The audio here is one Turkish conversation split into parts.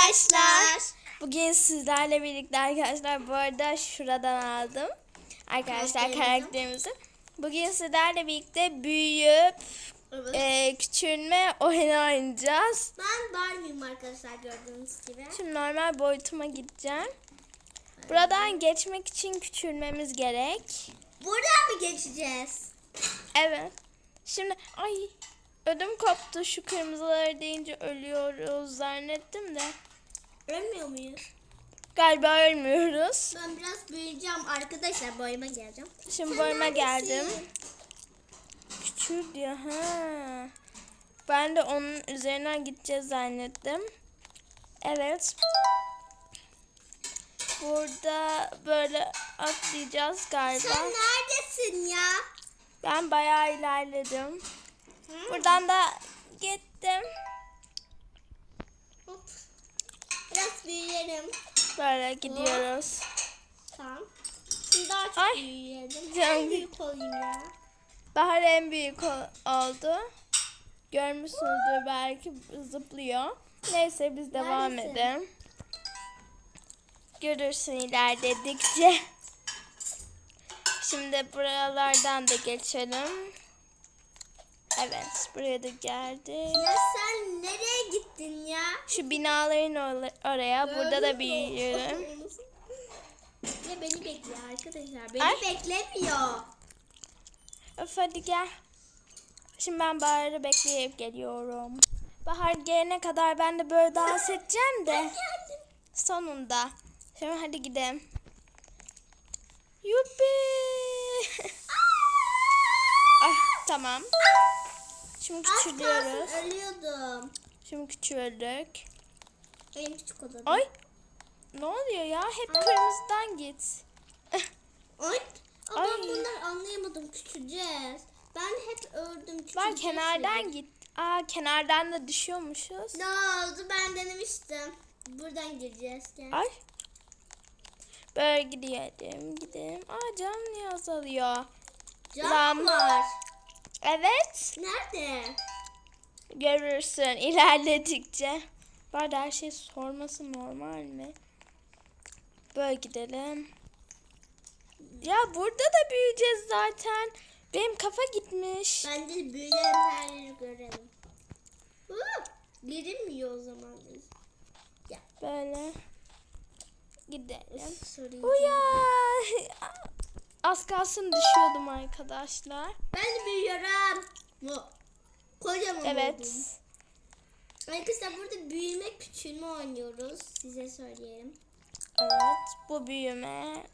arkadaşlar. Bugün sizlerle birlikte arkadaşlar bu arada şuradan aldım. Arkadaşlar Karakterimizi. Bugün sizlerle birlikte büyüyüp Evet. e, küçülme oyunu oynayacağız. ben Barbie'yim arkadaşlar gördüğünüz gibi. Şimdi normal boyutuma gideceğim. Buradan geçmek için küçülmemiz gerek. Buradan mı geçeceğiz? Evet. Şimdi ay ödüm koptu şu kırmızıları deyince ölüyoruz zannettim de. Ölmüyor muyuz? Galiba ölmüyoruz. Ben biraz büyüyeceğim arkadaşlar boyuma geleceğim. Şimdi Sen boyuma neredesin? geldim. Küçül diyor ha. Ben de onun üzerinden gideceğiz zannettim. Evet. Burada böyle atlayacağız galiba. Sen neredesin ya? Ben bayağı ilerledim. Hı? Buradan da gittim. Biraz büyüyelim. Böyle gidiyoruz. Tamam. Şimdi daha çok Ay. büyüyelim. Canım. Ben büyük olayım ya. Bahar en büyük oldu. Görmüşsünüzdür belki zıplıyor. Neyse biz devam Neredesin? edelim. Görürsün ilerledikçe. Şimdi buralardan da geçelim. Evet buraya da geldik. Ya sen nereye gittin ya? Şu binaların or- oraya burada da Gördün büyüyorum. Ya beni bekliyor arkadaşlar. Beni Ay. beklemiyor. Öf hadi gel. Şimdi ben Bahar'ı bekleyip geliyorum. Bahar gelene kadar ben de böyle dans edeceğim de. Sonunda. Şimdi hadi gidelim. Yuppi. ah tamam. Şimdi küçülüyoruz. ölüyordum. Şimdi küçüldük. Benim küçük odam. Ay. Ne oluyor ya? Hep kırmızıdan git. Ay. Ama Ay. ben bunları anlayamadım. Küçüleceğiz. Ben hep ördüm. Ben küçüleceğiz kenardan dedim. git. Aa kenardan da düşüyormuşuz. Ne oldu? Ben denemiştim. Buradan gireceğiz. Gel. Ay. Böyle gidelim, gidelim. Aa cam niye azalıyor? Cam Lam. var. Evet. Nerede? Görürsün ilerledikçe. Var her şey sorması normal mi? Böyle gidelim. Ya burada da büyüyeceğiz zaten. Benim kafa gitmiş. Bence büyüyelim her yeri görelim. Girilmiyor o zaman. Böyle gidelim. Sorayım. Uya. Az kalsın düşüyordum arkadaşlar. Ben de büyüyorum. Kocaman Evet. oldum. Arkadaşlar burada büyüme küçülme oynuyoruz. Size söyleyelim. Evet. Bu büyüme.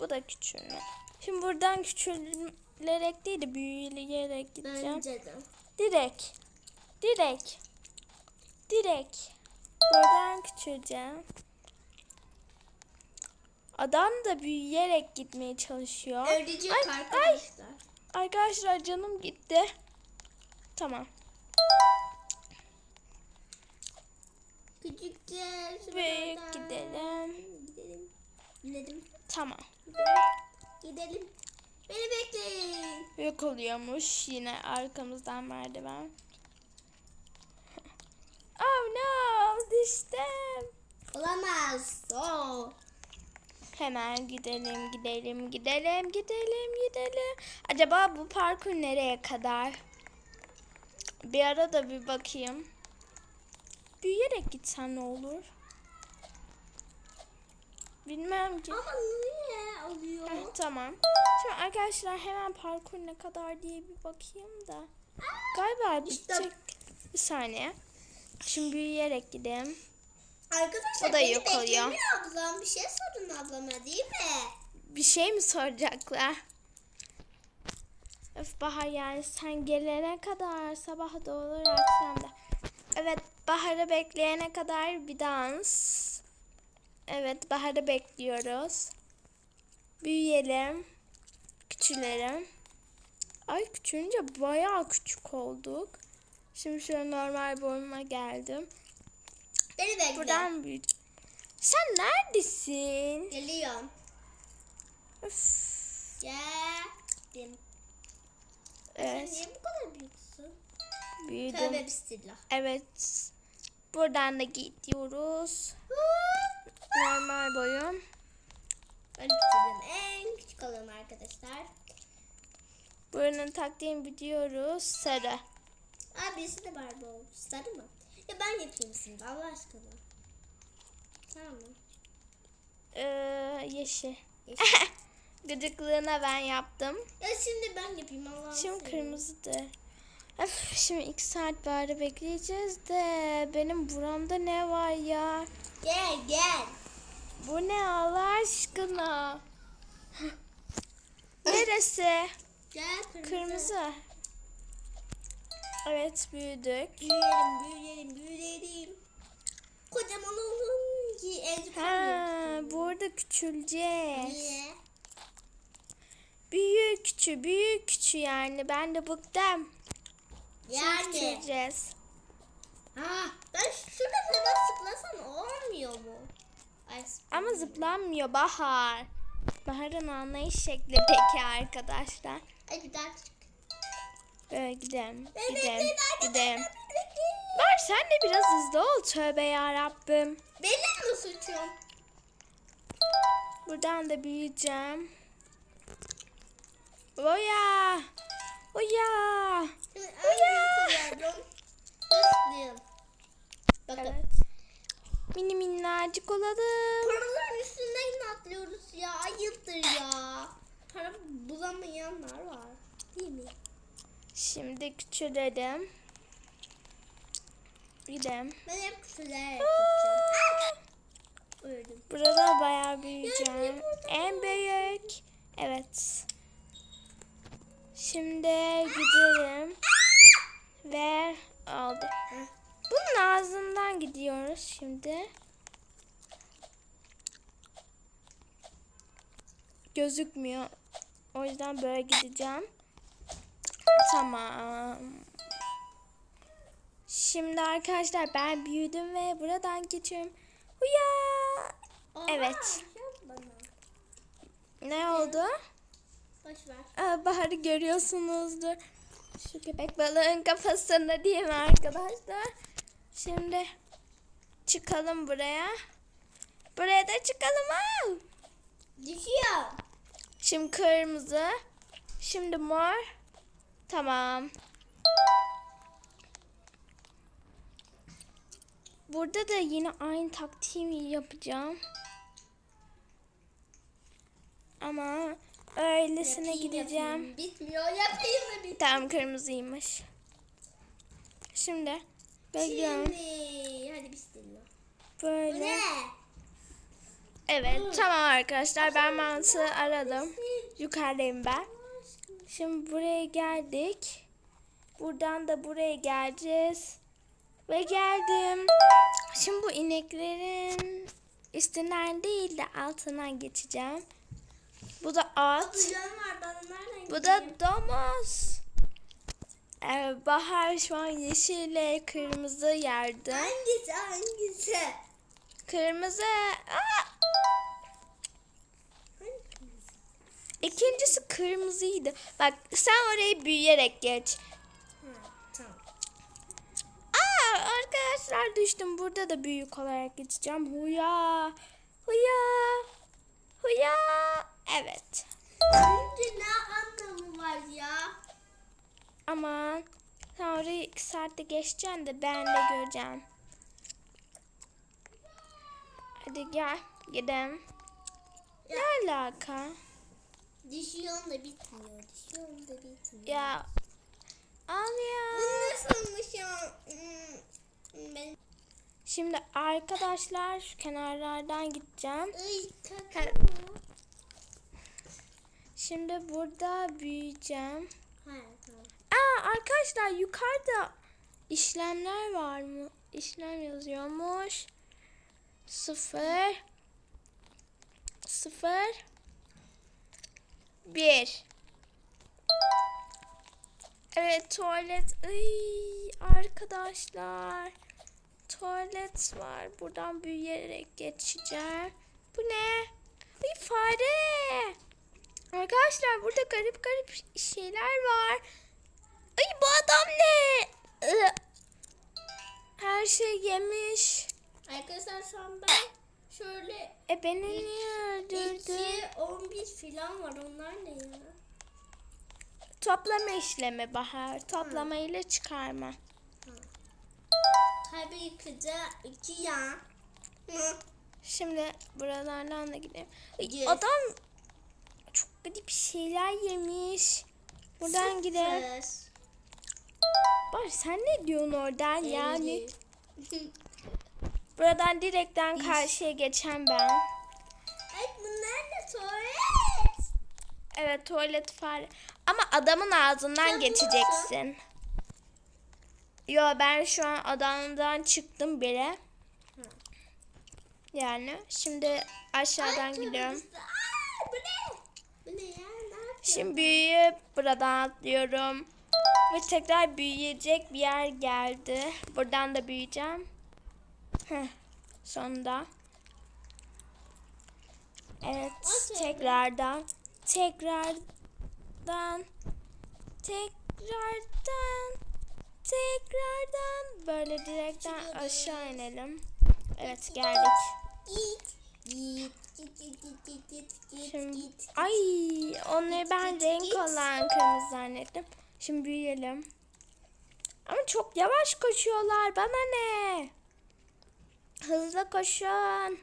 Bu da küçülme. Şimdi buradan küçülerek değil de büyüyerek gideceğim. Bence de. Direkt. Direkt. Direkt. Buradan küçüleceğim. Adam da büyüyerek gitmeye çalışıyor. Öğrenecek Ay, arkadaşlar. Arkadaşlar canım gitti. Tamam. Küçükçe. Büyük gidelim. Gidelim. Gidelim. Tamam. Gidelim. Beni bekleyin. Büyük oluyormuş. Yine arkamızdan merdiven. Oh no. Düştüm. Olamaz. Oo. Hemen gidelim, gidelim, gidelim, gidelim, gidelim. Acaba bu parkur nereye kadar? Bir ara da bir bakayım. Büyüyerek gitsem ne olur? Bilmem ki. Ama niye oluyor? Heh, tamam. Şimdi arkadaşlar hemen parkur ne kadar diye bir bakayım da. Galiba İşte- bitecek. Bir saniye. Şimdi büyüyerek gidelim. Arkadaşlar O da yok oluyor. ablam. Bir şey sorun ablama değil mi? Bir şey mi soracaklar? Öf Bahar yani sen gelene kadar sabah da olur akşam da. Evet Bahar'ı bekleyene kadar bir dans. Evet Bahar'ı bekliyoruz. Büyüyelim. Küçülelim. Ay küçülünce bayağı küçük olduk. Şimdi şöyle normal boyuma geldim. Beni bekle. Buradan büyüdüm. Sen neredesin? Geliyorum. Öf. Geldim. Sen Evet. niye bu kadar büyüksün? Büyüdüm. Tövbe bismillah. Evet. Buradan da gidiyoruz. Normal boyum. Ben küçüğüm. En küçük olanım arkadaşlar. Buranın taktiğini biliyoruz. Sarı. Aa birisi de Barbie olmuş. Sarı mı? Ya ben yapayım şimdi Allah aşkına. Tamam mı? Ee, yeşil. Yeşil. Gıcıklığına ben yaptım. ya şimdi ben yapayım Allah'ını Şimdi seversen. kırmızıdır. Şimdi iki saat bari bekleyeceğiz de benim buramda ne var ya? Gel gel. Bu ne Allah aşkına? Neresi? Gel kırmızı. Kırmızı. Evet büyüdük. Büyüyelim büyüyelim. Kocaman olun ki el Burada küçüleceğiz. Niye? Büyük küçü, büyük küçü yani. Ben de bıktım. Yani. Küçüleceğiz. Ha, ben şurada falan zıplasam olmuyor mu? Ay, Ama zıplanmıyor Bahar. Bahar'ın anlayış şekli peki arkadaşlar. Ay bir daha küçük. Böyle gidelim, gidelim, gidelim. Bahar sen de biraz hızlı ol. Tövbe yarabbim. Benim mi suçum? Buradan da büyüyeceğim. Oya! Oya! Hızlıyım. Bakın. Evet. Mini minnacık olalım. Paraların üstünden atlıyoruz ya. Ayıptır ya. Para bulamayanlar var. Değil mi? Şimdi küçülelim. Gidelim. Ben hep küçülerek gideceğim. Öldüm. Burada bayağı büyüyeceğim. En büyük. Evet. Şimdi gidelim. Ve aldı. Bunun ağzından gidiyoruz şimdi. Gözükmüyor. O yüzden böyle gideceğim. Tamam. Şimdi arkadaşlar ben büyüdüm ve buradan geçiyorum. Oha, Evet. Ne oldu? Boş ver. Aa, Bahar'ı görüyorsunuzdur. Şu köpek balığın kafasında değil mi arkadaşlar? Şimdi çıkalım buraya. Buraya da çıkalım. Aa! Düşüyor. Şimdi kırmızı. Şimdi mor. Tamam. Burada da yine aynı taktiğimi yapacağım. Ama öylesine Yapayım, gideceğim. yapayım. Bitmiyor. Yapayım mı? Bit Tamam kırmızıymış. Şimdi bekliyorum. Şimdi. Hadi bismillah. Bu Böyle. ne? Evet tamam arkadaşlar ben mantığı aradım. Yukarıdayım ben. Şimdi buraya geldik. Buradan da buraya geleceğiz. Ve geldim. Şimdi bu ineklerin üstünden değil de altından geçeceğim. Bu da at. Bu da domuz. Ee, Bahar şu an yeşille kırmızı yerde. Hangisi hangisi? Kırmızı. Aa! İkincisi kırmızıydı. Bak sen orayı büyüyerek geç. Ha, tamam. Aa arkadaşlar düştüm. Burada da büyük olarak geçeceğim. Huya. Huya. Huya. Evet. Şimdi ne anlamı var ya? Aman. Sen orayı iki saatte geçeceksin de ben de göreceğim. Hadi gel. Gidelim. Ne alaka? Düşüyor da bitmiyor. Düşüyor da bitmiyor. Ya. Al Bu ya. nasılmış ya? Hmm, Ben... Şimdi arkadaşlar şu kenarlardan gideceğim. Ay kaka? Şimdi burada büyüyeceğim. Aa arkadaşlar yukarıda işlemler var mı? İşlem yazıyormuş. Sıfır. Sıfır. Bir. Evet tuvalet. Iy, arkadaşlar. Tuvalet var. Buradan büyüyerek geçeceğim. Bu ne? Bir fare. Arkadaşlar burada garip garip şeyler var. Ay bu adam ne? Her şey yemiş. Arkadaşlar şu an ben şöyle E beni niye öldürdün? 2, 11 falan var. Onlar ne ya? Toplama işlemi Bahar. Toplama ile çıkarma. Tabii ki de 2 ya. Hı. Şimdi buralardan da gidelim. Yes. Adam çok garip şeyler yemiş. Buradan gidelim. Sıfır. Bahar sen ne diyorsun oradan yani? Elli. Buradan direkten karşıya geçen ben. Ay bunlar da tuvalet. Evet tuvalet fare. Ama adamın ağzından Sen geçeceksin. Yo ben şu an adamdan çıktım bile. Yani şimdi aşağıdan Ay, gidiyorum. tövbe Aa, bu ne? Bu ne ya? Ne yapıyorsun? Şimdi büyüyüp buradan atlıyorum. Ve tekrar büyüyecek bir yer geldi. Buradan da büyüyeceğim. Heh, sonunda. Evet, tekrardan. Tekrardan. Tekrardan. Tekrardan. Böyle direkten aşağı inelim. Evet, geldik. Git. Git. Git git git git git git Şimdi, ay onları ben renk olan kırmızı zannettim. Şimdi büyüyelim. Ama çok yavaş koşuyorlar. Bana ne? Hızlı koşun.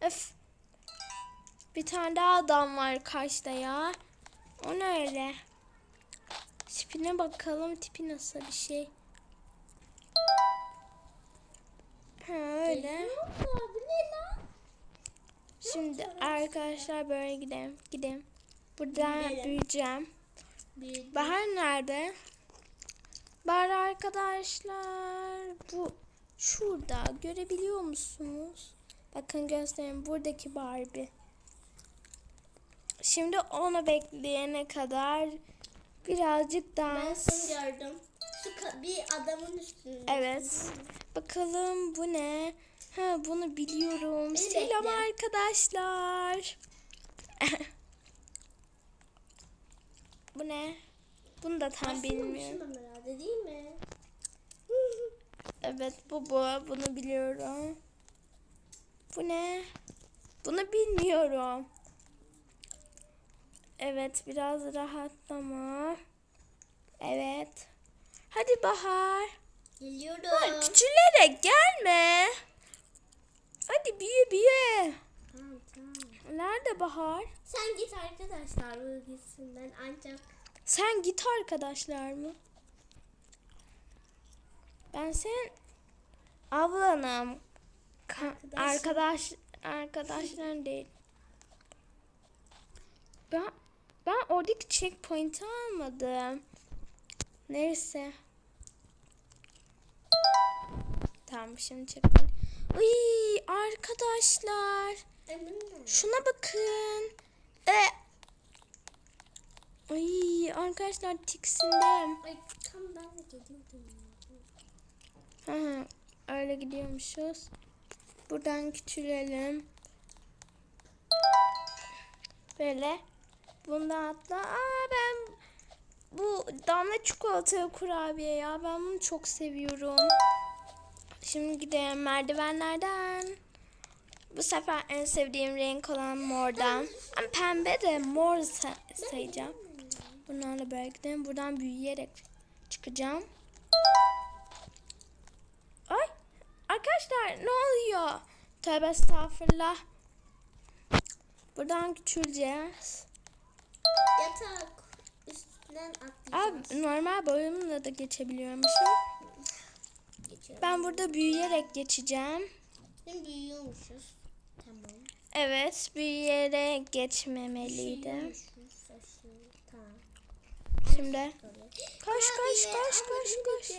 Öf. Bir tane daha adam var karşıda ya. O ne öyle? Tipine bakalım. Tipi nasıl bir şey? Ha öyle. Şimdi arkadaşlar böyle gidelim. Gidelim. Buradan büyüyeceğim. Bahar nerede? Bahar arkadaşlar. Bu şurada. Görebiliyor musunuz? Bakın göstereyim. Buradaki Barbie. Şimdi onu bekleyene kadar birazcık ben dans. seni gördüm. Şu bir adamın üstünde. Evet. Bakalım bu ne? Ha bunu biliyorum. Beni Selam bekle. arkadaşlar. bu ne? Bunu da tam bilmiyorum. Bilmiyorum. herhalde değil mi? Evet bu bu. Bunu biliyorum. Bu ne? Bunu bilmiyorum. Evet biraz rahatlama. Evet. Hadi Bahar. Geliyorum. Bahar küçülerek gelme. Hadi büyü büyü. Tamam tamam. Nerede Bahar? Sen git arkadaşlar bu gitsin ben ancak Sen git arkadaşlar mı? Ben senin ablanım. Ka- arkadaş arkadaşların değil. Ben ben oradaki checkpoint'i almadım. Neyse. Tamam şimdi checkpoint. Uy arkadaşlar. Şuna bakın. E. Ay arkadaşlar tiksindim. Ay tam ben de geliyordum. Hı hı, öyle gidiyormuşuz. Buradan küçülelim. Böyle. Bundan atla. Aa ben bu damla çikolatalı kurabiye ya. Ben bunu çok seviyorum. Şimdi gidelim merdivenlerden. Bu sefer en sevdiğim renk olan mordan. Ama pembe de mor sa- sayacağım. Bunlarla böyle gidelim. Buradan büyüyerek çıkacağım. Ay arkadaşlar ne oluyor? Tövbe estağfurullah. Buradan küçüleceğiz. Yatak üstünden atlayacağız. Abi normal boyumla da geçebiliyormuşum. Geçiyorum. Ben burada büyüyerek geçeceğim. Şimdi büyüyormuşuz. Tamam. Evet büyüyerek geçmemeliydim. Tamam. Şimdi koş koş koş koş koş.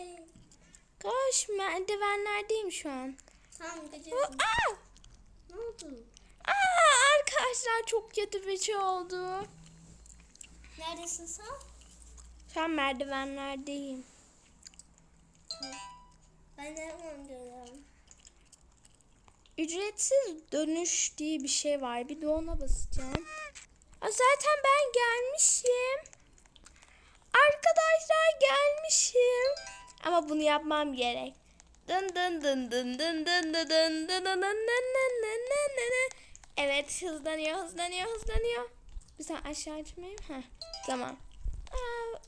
Koş merdivenlerdeyim şu an. Tamam geçiyorum. Aa! Ne oldu? Aa, arkadaşlar çok kötü bir şey oldu. Neredesin sen? Şu an merdivenlerdeyim. Ben de hemen görüyorum. Ücretsiz dönüş diye bir şey var. Bir de ona basacağım. Aa, zaten ben gelmişim. Arkadaşlar gelmişim. Ama bunu yapmam gerek. Dın dın dın dın dın dın dın dın dın dın dın dın dın dın dın. Evet hızlanıyor hızlanıyor hızlanıyor. Bir sen aşağı açmayayım. Heh, tamam. Aa,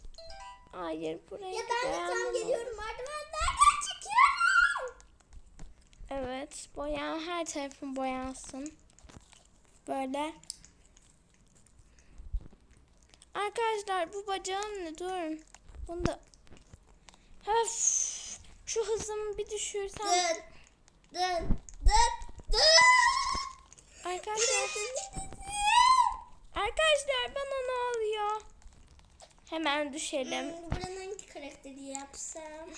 hayır buraya Ya ben de tam geliyorum merdivenlerden çıkıyorum. Evet boyan her tarafın boyansın. Böyle. Arkadaşlar bu bacağım ne durun. Bunu da Öf, şu hızımı bir düşürsem. Dın dın dın dın. Arkadaşlar, arkadaşlar bana ne oluyor? Hemen düşelim. Hmm, Buranın karakteri yapsam?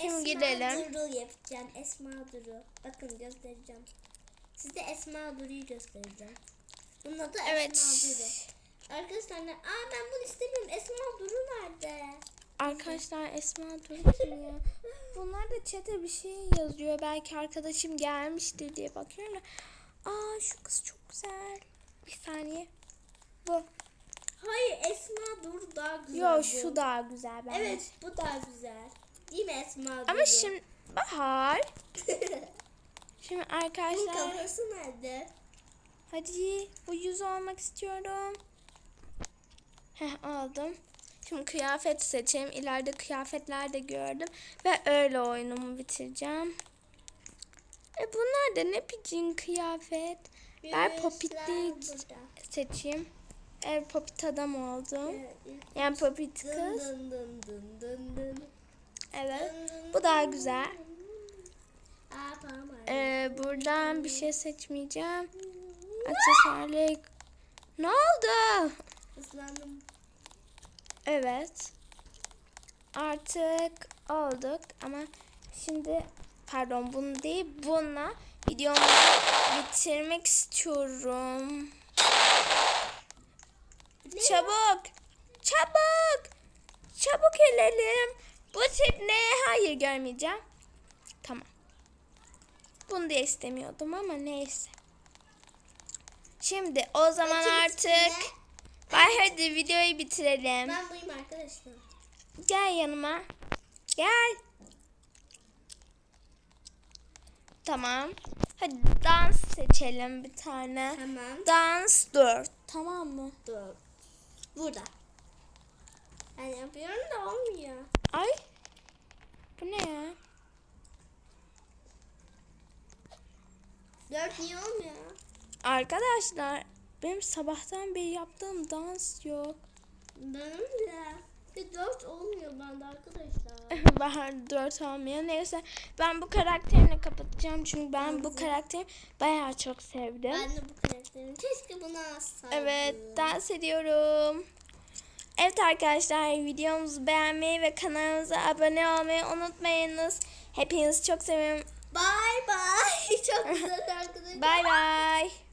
Şimdi gidelim. Duru yapacağım. Esma Duru. Bakın göstereceğim. Size Esma Duru'yu göstereceğim. Bunun adı Evet. Esma Duru. Arkadaşlar? Aa ben bunu istemiyorum. Esma Duru nerede? Arkadaşlar Esma dur kim ya? Bunlar da çete bir şey yazıyor. Belki arkadaşım gelmiştir diye bakıyorum da. Aa şu kız çok güzel. Bir saniye. Bu. Hayır Esma Duru daha güzel. Yo bu. şu daha güzel bence. Evet bu daha güzel. Değil mi Esma Duru? Ama şimdi Bahar. Şimdi arkadaşlar kafası nerede? hadi bu yüz olmak istiyorum. Heh aldım. Şimdi kıyafet seçeyim. İleride kıyafetler de gördüm. Ve öyle oyunumu bitireceğim. E bunlar da ne biçim kıyafet. Ben burada. seçeyim. Evet popit adam ilk- Yani popit kız. Evet. Bu daha güzel. Ee, buradan bir şey seçmeyeceğim. Aksesuarlık. Ne oldu? Islandım. Evet. Artık olduk ama şimdi pardon bunu değil bununla videomu bitirmek istiyorum. Çabuk. Çabuk. Çabuk gelelim. Bu tip ne? Hayır görmeyeceğim. Tamam. Bunu da istemiyordum ama neyse. Şimdi o zaman Peki, artık ne? Bay hadi videoyu bitirelim. Ben buyum arkadaşlar. Gel yanıma. Gel. Tamam. Hadi dans seçelim bir tane. Tamam. Dans 4. Tamam mı? Dur. Burada. Ben yapıyorum da olmuyor. Ay. Bu ne ya? Dört niye olmuyor? Arkadaşlar benim sabahtan beri yaptığım dans yok. Benim de. Bir dört olmuyor bende arkadaşlar. Bahar 4 olmuyor. Neyse ben bu karakterini kapatacağım. Çünkü ben bu karakteri bayağı çok sevdim. ben de bu karakterim. Keşke bunu alsaydım. Evet, dans ediyorum. Evet arkadaşlar, videomuzu beğenmeyi ve kanalımıza abone olmayı unutmayınız. Hepinizi çok seviyorum. Bye bye. Çok güzel arkadaşlar. Bay bay.